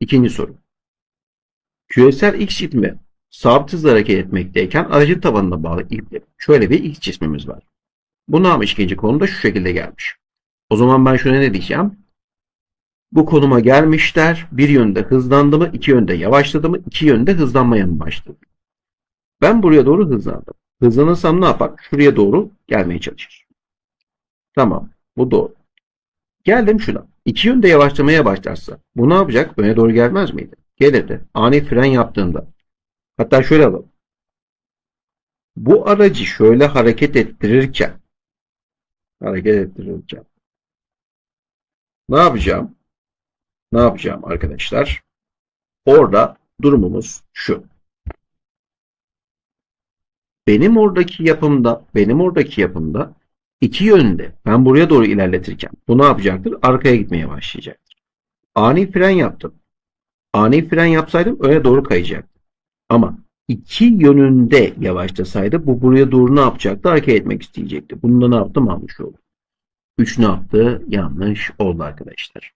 İkinci soru. Küresel X cismi sabit hızla hareket etmekteyken aracın tabanına bağlı şöyle bir X cismimiz var. Bu ne yapmış ikinci konumda şu şekilde gelmiş. O zaman ben şuna ne diyeceğim? Bu konuma gelmişler. Bir yönde hızlandı mı, iki yönde yavaşladı mı, iki yönde hızlanmaya mı başladı? Ben buraya doğru hızlandım. Hızlanırsam ne yapar? Şuraya doğru gelmeye çalışır. Tamam. Bu doğru. Geldim şuna. İki yönde yavaşlamaya başlarsa bu ne yapacak? Öne doğru gelmez miydi? Gelirdi. Ani fren yaptığında. Hatta şöyle alalım. Bu aracı şöyle hareket ettirirken hareket ettirirken ne yapacağım? Ne yapacağım arkadaşlar? Orada durumumuz şu. Benim oradaki yapımda, benim oradaki yapımda iki yönde ben buraya doğru ilerletirken bu ne yapacaktır? Arkaya gitmeye başlayacaktır. Ani fren yaptım. Ani fren yapsaydım öne doğru kayacaktı. Ama iki yönünde yavaşlasaydı bu buraya doğru ne yapacaktı? Hareket etmek isteyecekti. Bunu da ne yaptım? Yanlış oldu. 3 ne yaptı? Yanlış oldu arkadaşlar.